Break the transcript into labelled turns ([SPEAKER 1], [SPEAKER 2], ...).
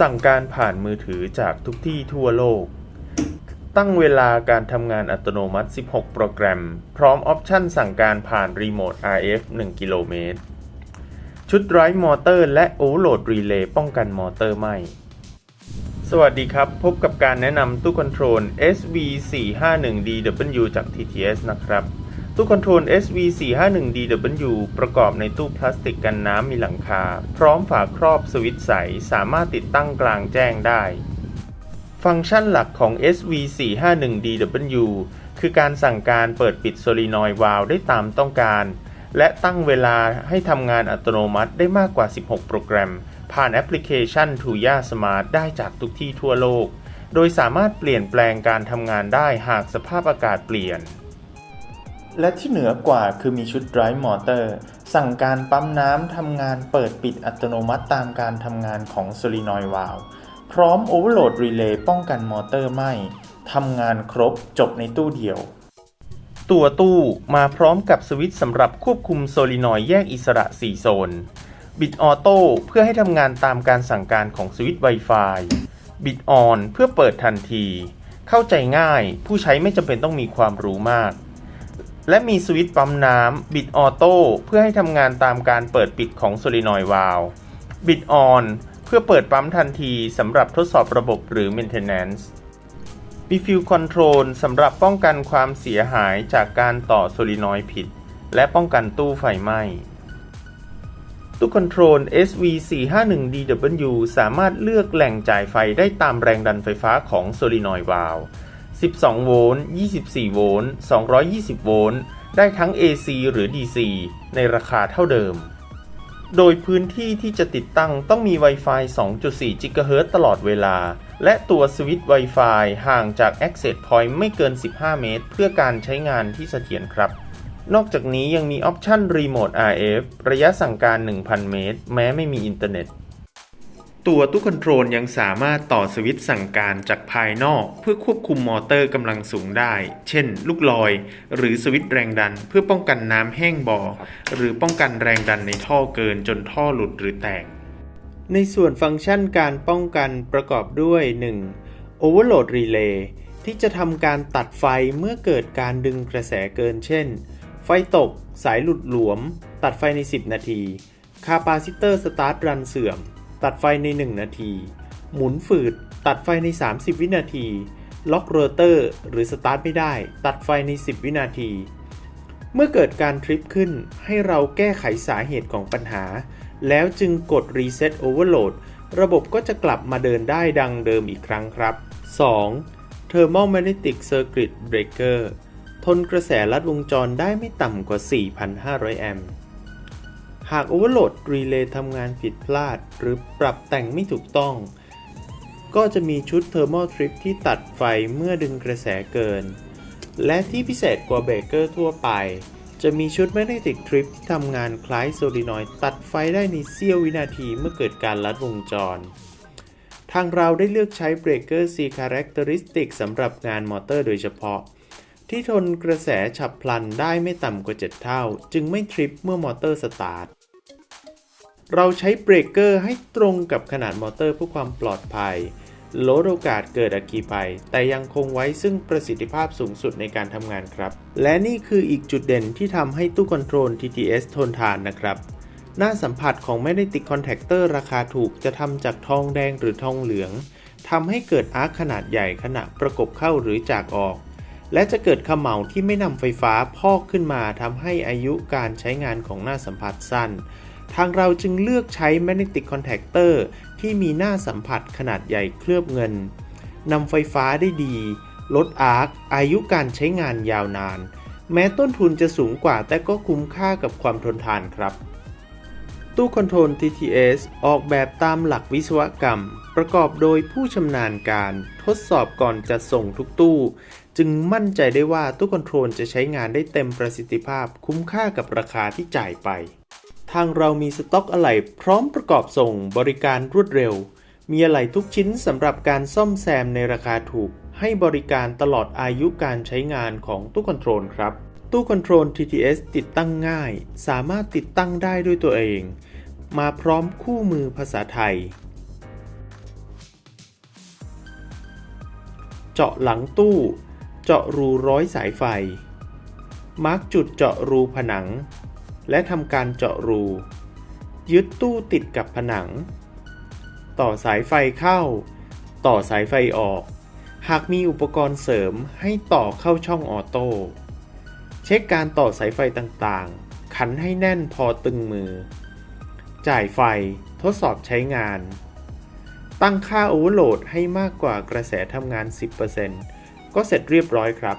[SPEAKER 1] สั่งการผ่านมือถือจากทุกที่ทั่วโลก ตั้งเวลาการทำงานอัตโนมัติ 16 โปรแกรม พร้อมออปชันสั่งการผ่านรีโมท RF 1 กิโลเมตร ชุดไร้มอเตอร์และโอเวอร์โหลดรีเลย์ป้องกันมอเตอร์ไหม้สวัสดีครับ พบกับการแนะนำตู้คอนโทรล SV451DW จาก TTS นะครับ ตู้คอนโทรล SV451DW ประกอบในตู้พลาสติกกันน้ำมีหลังคา พร้อมฝาครอบสวิตช์ใส สามารถติดตั้งกลางแจ้งได้ ฟังก์ชันหลักของ SV451DW คือการสั่งการเปิดปิดโซลีนอยด์วาล์วได้ตามต้องการ และตั้งเวลาให้ทำงานอัตโนมัติได้มากกว่า 16 โปรแกรม ผ่านแอปพลิเคชัน Tuya Smart ได้จากทุกที่ทั่วโลก โดยสามารถเปลี่ยนแปลงการทำงานได้หากสภาพอากาศเปลี่ยน และที่เหนือกว่าคือมีชุด Drive Motor สั่งการปั๊มน้ำทำงานเปิดปิดอัตโนมัติตามการทำงานของ Solenoid Valve พร้อม Overload Relay ป้องกันมอเตอร์ไหม้ทำงานครบจบในตู้เดียว ตัวตู้มาพร้อมกับสวิตช์สำหรับควบคุมโซลินอยแยกอิสระ 4 โซน บิดออโต้เพื่อให้ทำงานตามการสั่งการของสวิตช์ Wi-Fi บิดออนเพื่อเปิดทันที เข้าใจง่ายผู้ใช้ไม่จำเป็นต้องมีความรู้มาก และมีสวิตช์ปั๊มน้ำบิดออโต้เพื่อให้ทำงานตามการเปิดปิดของโซลินอยด์วาลวบิดออนเพื่อเปิดปั๊มทันทีสำหรับทดสอบระบบหรือ Maintenance มีฟิวคอนโทรลสำหรับป้องกันความเสียหายจากการต่อโซลินอยด์ผิด และป้องกันตู้ไฟไหม้ตู้คอนโทรล SV451DW สามารถเลือกแหล่งจ่ายไฟได้ตามแรงดันไฟฟ้าของโซลินอยด์วาลว 12 โวลต์ 24 โวลต์ 220 โวลต์ ได้ทั้ง AC หรือ DC ในราคาเท่าเดิม โดยพื้นที่ที่จะติดตั้งต้องมี Wi-Fi 2.4 GHz ตลอดเวลา และตัวสวิตช์ Wi-Fi ห่างจาก Access Point ไม่เกิน 15 เมตร เพื่อการใช้งานที่เสถียรครับ นอกจากนี้ยังมีออปชัน Remote RF ระยะสั่งการ 1,000 เมตร แม้ไม่มีอินเทอร์เน็ต ตัวตู้คอนโทรลยังสามารถต่อสวิตช์สั่งการจากภายนอก เพื่อควบคุมมอเตอร์กำลังสูงได้ เช่น ลูกลอย หรือสวิตช์แรงดัน เพื่อป้องกันน้ำแห้งบ่อ หรือป้องกันแรงดันในท่อเกินจนท่อหลุดหรือแตก ในส่วนฟังก์ชันการป้องกันประกอบด้วย 1. Overload Relay ที่จะทำการตัดไฟเมื่อเกิดการดึงกระแสเกิน เช่น ไฟตก สายหลุดหลวม ตัดไฟใน 10 นาที คาปาซิเตอร์สตาร์ทรันเสื่อม ตัดไฟใน 1 นาที หมุนฝืด ตัดไฟใน 30 วินาที ล็อกโรเตอร์หรือสตาร์ทไม่ได้ ตัดไฟใน 10 วินาที เมื่อเกิดการทริปขึ้นให้เราแก้ไขสาเหตุของปัญหา แล้วจึงกด Reset Overload ระบบก็จะกลับมาเดินได้ดังเดิมอีกครั้งครับ 2. Thermal Magnetic Circuit Breaker ทนกระแสลัดวงจรได้ไม่ต่ำกว่า 4,500 แอมป์ หาก Overload Relay ทำงานผิดพลาด หรือปรับแต่งไม่ถูกต้อง ก็จะมีชุด Thermal Trip ที่ตัดไฟเมื่อดึงกระแสเกิน และที่พิเศษกว่าเบรกเกอร์ทั่วไป จะมีชุด Magnetic Trip ที่ทำงานคล้ายโซลินอยตัดไฟได้ในเสี้ยววินาทีเมื่อเกิดการลัดวงจร ทางเราได้เลือกใช้ Breaker C Characteristic สำหรับงานมอเตอร์โดยเฉพาะที่ทนกระแสฉับพลันได้ไม่ต่ำกว่า 7 เท่า จึงไม่ทริปเมื่อมอเตอร์สตาร์ท เราใช้เบรกเกอร์ให้ตรงกับขนาดมอเตอร์เพื่อความปลอดภัย ลดโอกาสเกิดอัคคีภัย แต่ยังคงไว้ซึ่งประสิทธิภาพสูงสุดในการทำงานครับ และนี่คืออีกจุดเด่นที่ทำให้ตู้คอนโทรล TTS ทนทานนะครับ หน้าสัมผัสของ Magnetic Contactor ราคาถูกจะทำจากทองแดงหรือทองเหลืองทำให้เกิดอาร์คขนาดใหญ่ขณะประกบเข้าหรือจากออกและจะเกิดเขม่าที่ไม่นำไฟฟ้าพอกขึ้นมาทำให้อายุการใช้งานของหน้าสัมผัสสั้น ทางเราจึงเลือกใช้ Magnetic Contactor ที่มีหน้าสัมผัสขนาดใหญ่เคลือบเงินนำไฟฟ้าได้ดี ลดอาร์ค อายุการใช้งานยาวนาน แม้ต้นทุนจะสูงกว่าแต่ก็คุ้มค่ากับความทนทานครับ ตู้คอนโทรล TTS ออกแบบตามหลักวิศวกรรม ประกอบโดยผู้ชำนาญการทดสอบก่อนจะส่งทุกตู้ จึงมั่นใจได้ว่าตู้คอนโทรลจะใช้งานได้เต็มประสิทธิภาพ คุ้มค่ากับราคาที่จ่ายไป ทางเรามีสต็อกอะไหล่พร้อมประกอบส่งบริการรวดเร็ว มีอะไหล่ทุกชิ้นสำหรับการซ่อมแซมในราคาถูก ให้บริการตลอดอายุการใช้งานของตู้คอนโทรลครับ ตู้คอนโทรล TTS ติดตั้งง่าย สามารถติดตั้งได้ด้วยตัวเอง มาพร้อมคู่มือภาษาไทย เจาะหลังตู้ เจาะรูร้อยสายไฟ มาร์กจุดเจาะรูผนัง และทำการเจาะรู ยึดตู้ติดกับผนัง ต่อสายไฟเข้า ต่อสายไฟออก หากมีอุปกรณ์เสริมให้ต่อเข้าช่องออโต้ เช็คการต่อสายไฟต่างๆ ขันให้แน่นพอตึงมือ จ่ายไฟทดสอบใช้งาน ตั้งค่าโอเวอร์โหลดให้มากกว่ากระแสทำงาน 10%ก็เสร็จเรียบร้อยครับ